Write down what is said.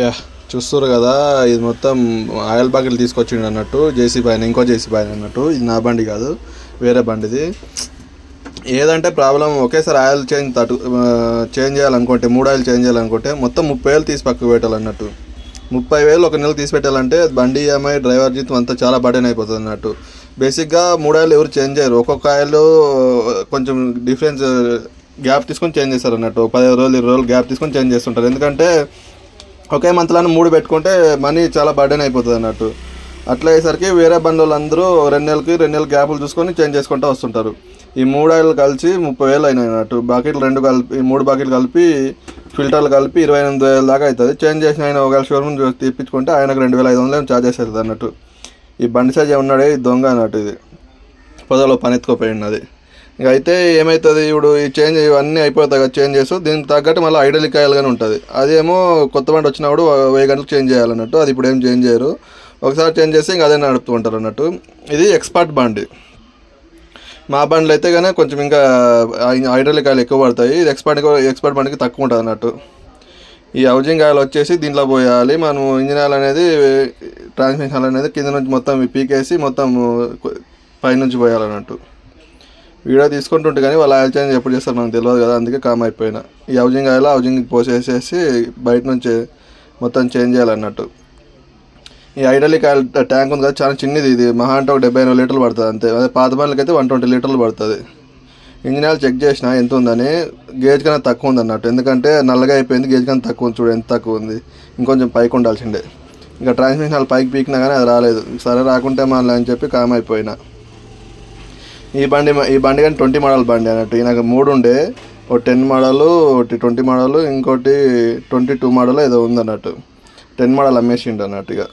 Yeah చూస్తారు కదా ఇది మొత్తం ఆయిల్ బాటిల్ తీసుకొచ్చిండు అన్నట్టు జేసీబీ ఆయన ఇంకో జేసీబీ ఆయన అన్నట్టు ఇది నా బండి కాదు వేరే బండిది. ఏదంటే ప్రాబ్లం ఒకేసారి ఆయిల్ చేంజ్ తటు చేంజ్ చేయాలనుకుంటే మూడు ఆయిల్ చేంజ్ చేయాలనుకుంటే మొత్తం ముప్పై వేలు తీసి పక్కకు పెట్టాలన్నట్టు ముప్పై వేలు ఒక నెల తీసి పెట్టాలంటే బండి ఈఎంఐ డ్రైవర్ జీతం అంతా చాలా బర్డెన్ అయిపోతుంది అన్నట్టు. బేసిక్గా మూడు ఆయిల్ ఎవరు చేంజ్ చేయరు. ఒక్కొక్క ఆయిల్ కొంచెం డిఫరెన్స్ గ్యాప్ తీసుకొని చేంజ్ చేస్తారు అన్నట్టు. పదిహేను రోజులు ఇరవై రోజులు గ్యాప్ తీసుకొని చేంజ్ చేస్తుంటారు. ఎందుకంటే ఒకే మంత్లోనే మూడు పెట్టుకుంటే మనీ చాలా బర్డెన్ అయిపోతుంది అన్నట్టు. అట్లా అయ్యేసరికి వేరే బండ్లు అందరూ రెండు నెలలకి రెండు నెలల గ్యాపులు చూసుకొని చేంజ్ చేసుకుంటూ వస్తుంటారు. ఈ మూడు కలిసి ముప్పై వేలు అయినాయి అన్నట్టు. బాకెట్లు రెండు కలిపి ఈ మూడు బాకెట్లు కలిపి ఫిల్టర్లు కలిపి ఇరవై ఎనిమిది వేల దాకా అవుతుంది చేంజ్ చేసిన ఆయన ఒకవేళ షోరూమ్ చూసి తీపించుకుంటే ఆయనకు రెండు వేల ఐదు వందలు చార్జెస్ చేస్తుంది అన్నట్టు. ఈ బండి సైజ్ ఉన్నాడే? దొంగ అన్నట్టు ఇది. పొదలో పని ఎత్తుకుపోయింది అది ఇక అయితే ఏమవుతుంది ఇప్పుడు ఈ చేంజ్ ఇవన్నీ అయిపోతాయి కదా చేంజ్ చేస్తూ దీనికి తగ్గట్టు మళ్ళీ ఐడల్ ఆయిల్ కానీ ఉంటుంది. అదేమో కొత్త బండి వచ్చినప్పుడు వెయ్యి గంటలకు చేంజ్ చేయాలన్నట్టు. అది ఇప్పుడు ఏం చేంజ్ చేయరు. ఒకసారి చేంజ్ చేస్తే ఇంకా అదే నడుపుతూ ఉంటారు అన్నట్టు. ఇది ఎక్స్పర్ట్ బండి. మా బండ్లు అయితే కానీ కొంచెం ఇంకా ఐడల్ కాయలు ఎక్కువ పడతాయి. ఇది ఎక్స్పర్ట్ ఎక్స్పర్ట్ బండికి తక్కువ ఉంటుంది అన్నట్టు. ఈ హౌజింగ్ ఆయిల్ వచ్చేసి దీంట్లో పోయాలి. మనం ఇంజిన్ ఆయిల్ అనేది ట్రాన్స్మిషన్ ఆయిల్ అనేది కింద నుంచి మొత్తం పీకేసి మొత్తం పైనుంచి పోయాలన్నట్టు. వీడియో తీసుకుంటుంటే కానీ వాళ్ళు ఆయిల్ చేంజ్ ఎప్పుడు చేస్తారు మనకు తెలియదు కదా అందుకే కామ్ అయిపోయినా. ఈ హౌజింగ్ ఆయిల్ హౌజింగ్ పోసేసేసి బయట నుంచి మొత్తం చేంజ్ చేయాలన్నట్టు. ఈ ఐడలిక్ ఆయిల్ ట్యాంక్ ఉంది కదా చాలా చిన్నది ఇది. మహా అంటే ఒక డెబ్బై ఎనిమిది లీటర్లు పడుతుంది అంతే. అదే పాత బండ్లకి అయితే వన్ ట్వంటీ లీటర్లు పడుతుంది. ఇంజిన్ ఆయిల్ చెక్ చేసిన ఎంత ఉందని గేజ్ కన్నా తక్కువ ఉంది అన్నట్టు. ఎందుకంటే నల్లగా అయిపోయింది గేజ్ కన్నా తక్కువ ఉంది చూడు ఎంత తక్కువ ఉంది. ఇంకొంచెం పైకి ఉండాల్సిండే ఇంకా ట్రాన్స్మిషన్ ఆయిల్ పైకి పీకినా కానీ అది రాలేదు. సరే రాకుంటే మళ్ళీ అని చెప్పి కామ్ అయిపోయినా. ఈ బండి ఈ బండి కానీ ట్వంటీ మోడల్ బండి అన్నట్టు. ఈ నాకు మూడు ఉండే. ఒక టెన్ మోడల్ ఒకటి ట్వంటీ మోడల్ ఇంకోటి ట్వంటీ టూ మోడల్ ఏదో ఉందన్నట్టు టెన్ మోడల్ అమ్మేసిండు అన్నట్టు ఇక